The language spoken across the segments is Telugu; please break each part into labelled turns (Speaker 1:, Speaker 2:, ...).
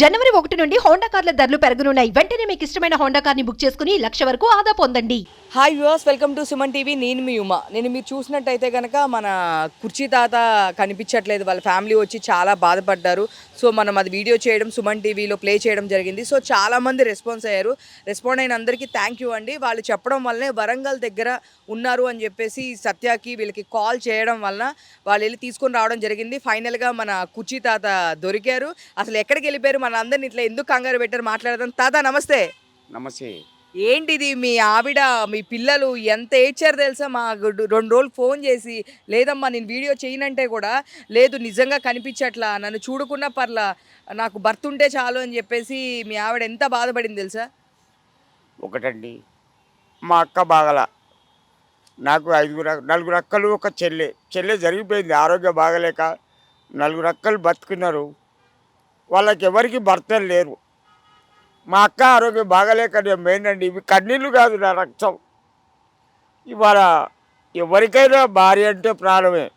Speaker 1: జనవరి ఒకటి నుండి హోండా కార్ల ధరలు పెరగనున్నాయి. వెంటనే మీకు ఇష్టమైన హోండా కార్ని బుక్ చేసుకుని లక్ష వరకు ఆదా పొందండి.
Speaker 2: Hi viewers welcome to Suman TV నేను మీ ఉమా. నేను మీరు చూసినట్టయితే కనుక మన కుర్చీ తాత కనిపించట్లేదు. వాళ్ళ ఫ్యామిలీ వచ్చి చాలా బాధపడ్డారు. సో మనం అది వీడియో చేయడం సుమన్ టీవీలో ప్లే చేయడం జరిగింది. సో చాలా మంది రెస్పాన్స్ అయ్యారు. రెస్పాండ్ అయిన అందరికీ థ్యాంక్ యూ అండి. వాళ్ళు చెప్పడం వల్లనే వరంగల్ దగ్గర ఉన్నారు అని చెప్పేసి సత్యాకి వీళ్ళకి కాల్ చేయడం వలన వాళ్ళు వెళ్ళి తీసుకొని రావడం జరిగింది. ఫైనల్గా మన కుర్చీ తాత దొరికారు. అసలు ఎక్కడికి వెళ్ళిపోయారు మన అందరిని ఇట్లా ఎందుకు కంగారు పెట్టారు మాట్లాడదాం. తాత నమస్తే.
Speaker 3: నమస్తే.
Speaker 2: ఏంటిది మీ ఆవిడ మీ పిల్లలు ఎంత ఏడ్చారు తెలుసా? మా రెండు రోజులు ఫోన్ చేసి లేదమ్మా నేను వీడియో చేయనంటే కూడా లేదు నిజంగా కనిపించట్లా నన్ను చూడకున్నా పర్లా నాకు భర్త ఉంటే చాలు అని చెప్పేసి మీ ఆవిడ ఎంత బాధపడింది తెలుసా?
Speaker 3: ఒకటండి మా అక్క బాగల. నాకు ఐదుగురు నలుగురు అక్కలు ఒక చెల్లె. చెల్లె జరిగిపోయింది ఆరోగ్యం బాగలేక నలుగురు అక్కలు బతుకున్నారు. వాళ్ళకి ఎవరికి భర్తలు లేరు. మా అక్క ఆరోగ్యం బాగలేక నేను పోయిందండి ఇవి కన్నీళ్ళు కాదు నా రక్తం. ఇవాళ ఎవరికైనా భార్య అంటే ప్రాణమే.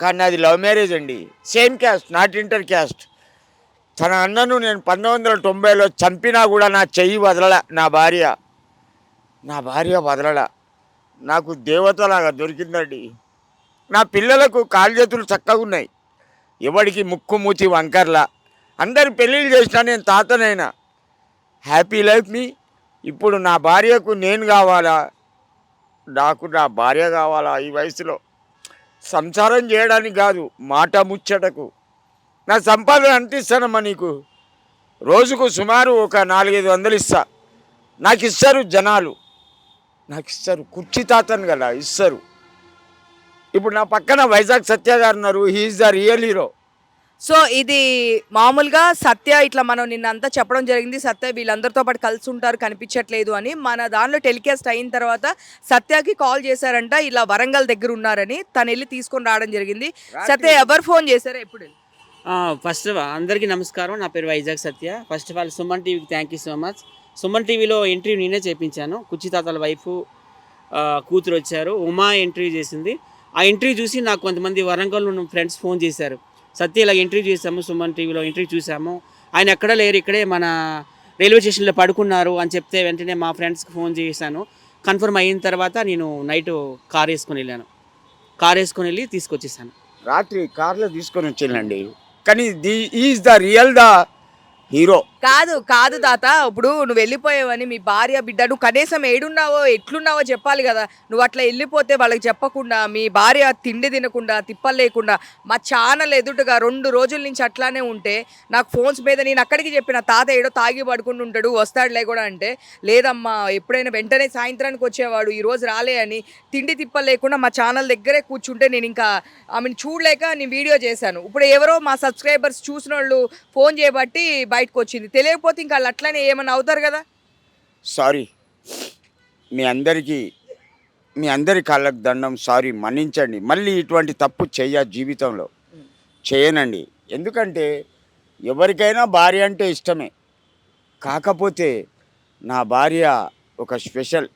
Speaker 3: కానీ అది లవ్ మ్యారేజ్ అండి. Same caste not inter caste. తన అన్నను నేను పంతొమ్మిది వందల తొంభైలో చంపినా కూడా నా చెయ్యి వదలల నా భార్య. నా భార్య వదలల. నాకు దేవతలాగా దొరికిందండి. నా పిల్లలకు కాళ్ళ చేతులు చక్కగా ఉన్నాయి. ఎవడికి ముక్కు మూతి వంకర్లా? అందరు పెళ్ళిళ్ళు చేసినా నేను తాతనైనా. హ్యాపీ లైఫ్ మీ ఇప్పుడు నా భార్యకు నేను కావాలా? నాకు నా భార్య కావాలా ఈ వయసులో? సంసారం చేయడానికి కాదు మాట ముచ్చటకు. నా సంపాదన అంత ఇస్తానమ్మా నీకు? రోజుకు సుమారు ఒక నాలుగైదు వందలు ఇస్తా. నాకు ఇస్తారు జనాలు. నాకు ఇస్తారు కుర్చీ తాతను కదా ఇస్తారు. ఇప్పుడు నా పక్కన వైజాగ్ సత్య గారు ఉన్నారు. He is the real hero
Speaker 2: so ఇది మామూలుగా సత్య ఇట్లా మనం నిన్న అంతా చెప్పడం జరిగింది. సత్య వీళ్ళందరితో పాటు కలిసి ఉంటారు కనిపించట్లేదు అని. మన దానిలో టెలికాస్ట్ అయిన తర్వాత సత్యకి కాల్ చేశారంట ఇలా వరంగల్ దగ్గర ఉన్నారని. తను వెళ్ళి తీసుకొని రావడం జరిగింది. సత్య ఎవరు ఫోన్ చేశారో ఎప్పుడు?
Speaker 4: ఆ, ఫస్ట్ అందరికీ నమస్కారం. నా పేరు Vizag Satya. First of all Suman టీవీకి thank you so much Suman టీవీలో ఇంటర్వ్యూ నేనే చేపించాను. కుర్చీ తాతల వైఫ్ కూతురు వచ్చారు. ఉమా ఇంటర్వ్యూ చేసింది. ఆ ఇంటర్వ్యూ చూసి నాకు కొంతమంది వరంగల్ ఉన్న ఫ్రెండ్స్ ఫోన్ చేశారు. సత్య ఇలా ఇంటర్వ్యూ చేశాము సుమన్ టీవీలో ఇంటర్వ్యూ చూసాము ఆయన ఎక్కడ లేరు ఇక్కడే మన రైల్వే స్టేషన్లో పడుకున్నారు అని చెప్తే వెంటనే మా ఫ్రెండ్స్కి ఫోన్ చేశాను. కన్ఫర్మ్ అయిన తర్వాత నేను నైట్ కార్ వేసుకొని వెళ్ళాను. కార్ వేసుకొని వెళ్ళి తీసుకొచ్చేసాను.
Speaker 3: రాత్రి కార్లో తీసుకొని వచ్చిందండి కానీ the is the real the hero
Speaker 2: కాదు కాదు తాత ఇప్పుడు నువ్వు వెళ్ళిపోయావని మీ భార్య బిడ్డ నువ్వు కనీసం ఏడున్నావో ఎట్లున్నావో చెప్పాలి కదా. నువ్వు అట్లా వెళ్ళిపోతే వాళ్ళకి చెప్పకుండా మీ భార్య తిండి తినకుండా తిప్పలు లేకుండా మా ఛానల్ ఎదుటగా రెండు రోజుల నుంచి అట్లానే ఉంటే నాకు ఫోన్స్ మీద నేను అక్కడికి చెప్పిన తాత ఏడో తాగి పడుకుంటూ ఉంటాడు వస్తాడులే కూడా అంటే లేదమ్మా ఎప్పుడైనా వెంటనే సాయంత్రానికి వచ్చేవాడు ఈరోజు రాలే అని తిండి తిప్పలు లేకుండా మా ఛానల్ దగ్గరే కూర్చుంటే నేను ఇంకా ఆమెను చూడలేక నేను వీడియో చేశాను. ఇప్పుడు ఎవరో మా సబ్స్క్రైబర్స్ చూసిన వాళ్ళు ఫోన్ చేయబట్టి బయటకు వచ్చింది. తెలియకపోతే ఇంకా వాళ్ళు అట్లనే ఏమన్నా అవుతారు కదా?
Speaker 3: సారీ. మీ అందరికీ మీ అందరి కాళ్ళకు దండం సారీ మన్నించండి. మళ్ళీ ఇటువంటి తప్పు చేయ జీవితంలో. చేయనండి. ఎందుకంటే ఎవరికైనా భార్య అంటే ఇష్టమే. కాకపోతే నా భార్య ఒక స్పెషల్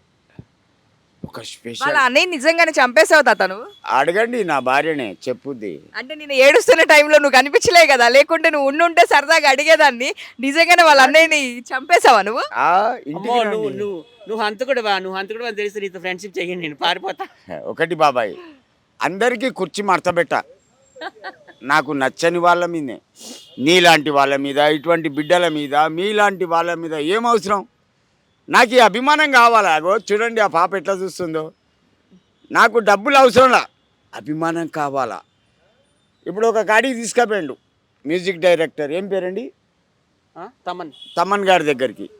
Speaker 3: ఒక
Speaker 2: వాళ్ళ
Speaker 3: స్పెషల్
Speaker 2: అన్నయ్య నిజంగానే చంపేసావు తాత నువ్వు?
Speaker 3: అడగండి నా భార్యనే చెప్పుద్ది.
Speaker 2: అంటే నేను ఏడుస్తున్న టైంలో నువ్వు కనిపించలే కదా లేకుంటే నువ్వు ఉండుంటే సరదాగా అడిగేదాన్ని. నిజంగానే వాళ్ళ అన్నయ్యని చంపేసావా నువ్వు?
Speaker 3: ఆ
Speaker 4: అమ్మో
Speaker 3: ఇంటికి
Speaker 4: నువ్వు
Speaker 3: రండి.
Speaker 4: నువ్వు నువ్వు హంతకుడువా నువ్వు హంతకుడు అని తెలిసి నీతో ఫ్రెండ్షిప్ చెయ్యండి నేను పారిపోతా.
Speaker 3: ఒకటి బాబాయ్ అందరికీ కుర్చీ మడతబెట్ట నాకు నచ్చని వాళ్ళ మీదే నీలాంటి వాళ్ళ మీద ఇటువంటి బిడ్డల మీద మీలాంటి వాళ్ళ మీద ఏం అవసరం? నాకు ఈ అభిమానం కావాలా? అగో చూడండి ఆ పాప ఎట్లా చూస్తుందో. నాకు డబ్బులు అవసరంలా. అభిమానం కావాలా? ఇప్పుడు ఒక గాడికి తీసుకుపోయిండు మ్యూజిక్ డైరెక్టర్. ఏం పేరండి?
Speaker 4: తమన్.
Speaker 3: తమ్మన్ గారి దగ్గరికి.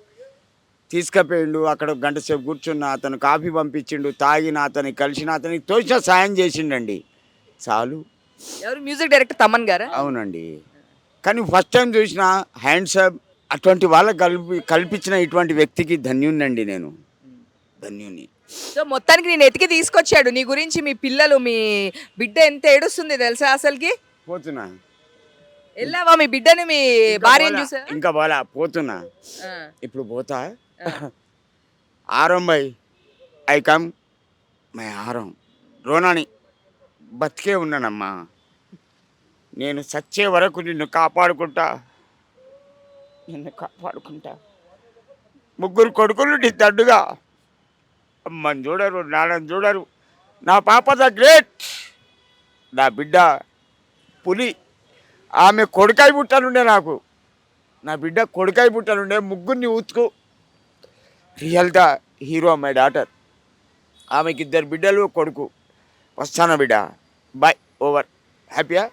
Speaker 3: తీసుకుపోయిండు అక్కడ గంట సేపు కూర్చున్న అతను కాఫీ పంపించిండు తాగిన అతని కలిసిన అతనికి తోచిన సాయం చేసిండండి. చాలు.
Speaker 2: ఎవరు? మ్యూజిక్ డైరెక్టర్ తమన్ గారా?
Speaker 3: అవునండి. కానీ ఫస్ట్ టైం చూసిన హ్యాండ్సప్ అటువంటి వాళ్ళకి కల్పి కల్పించిన ఇటువంటి వ్యక్తికి ధన్యుణ్ణండి నేను. ధన్యుని.
Speaker 2: సో మొత్తానికి నేను ఎతికి తీసుకొచ్చాడు. నీ గురించి మీ పిల్లలు మీ బిడ్డ ఎంత ఏడుస్తుంది తెలుసా అసలుకి?
Speaker 3: పోతున్నా.
Speaker 2: వెళ్ళావా మీ బిడ్డని మీ భార్యను చూసా
Speaker 3: ఇంకా పోలా. పోతున్నా. ఇప్పుడు పోతా. ఆరం బై ఐ కమ్. మై ఆరం. రోనాని బతికే ఉన్నానమ్మా. నేను చచ్చే వరకు నిన్ను కాపాడుకుంటా. నిన్ను కాపాడుకుంటా ముగ్గురు కొడుకులు నీ తడ్డుగా. అమ్మని చూడరు నాన్నని చూడరు. నా పాప ద గ్రేట్. నా బిడ్డ పులి. ఆమె కొడుకాయి పుట్టనుండే నాకు. నా బిడ్డ కొడుకాయి పుట్టనుండే ముగ్గురిని ఊతుకు. రియల్గా హీరో మై డాటర్. ఆమెకి ఇద్దరు బిడ్డలు కొడుకు. వస్తానా బిడ్డ. Bye over. హ్యాపీయా?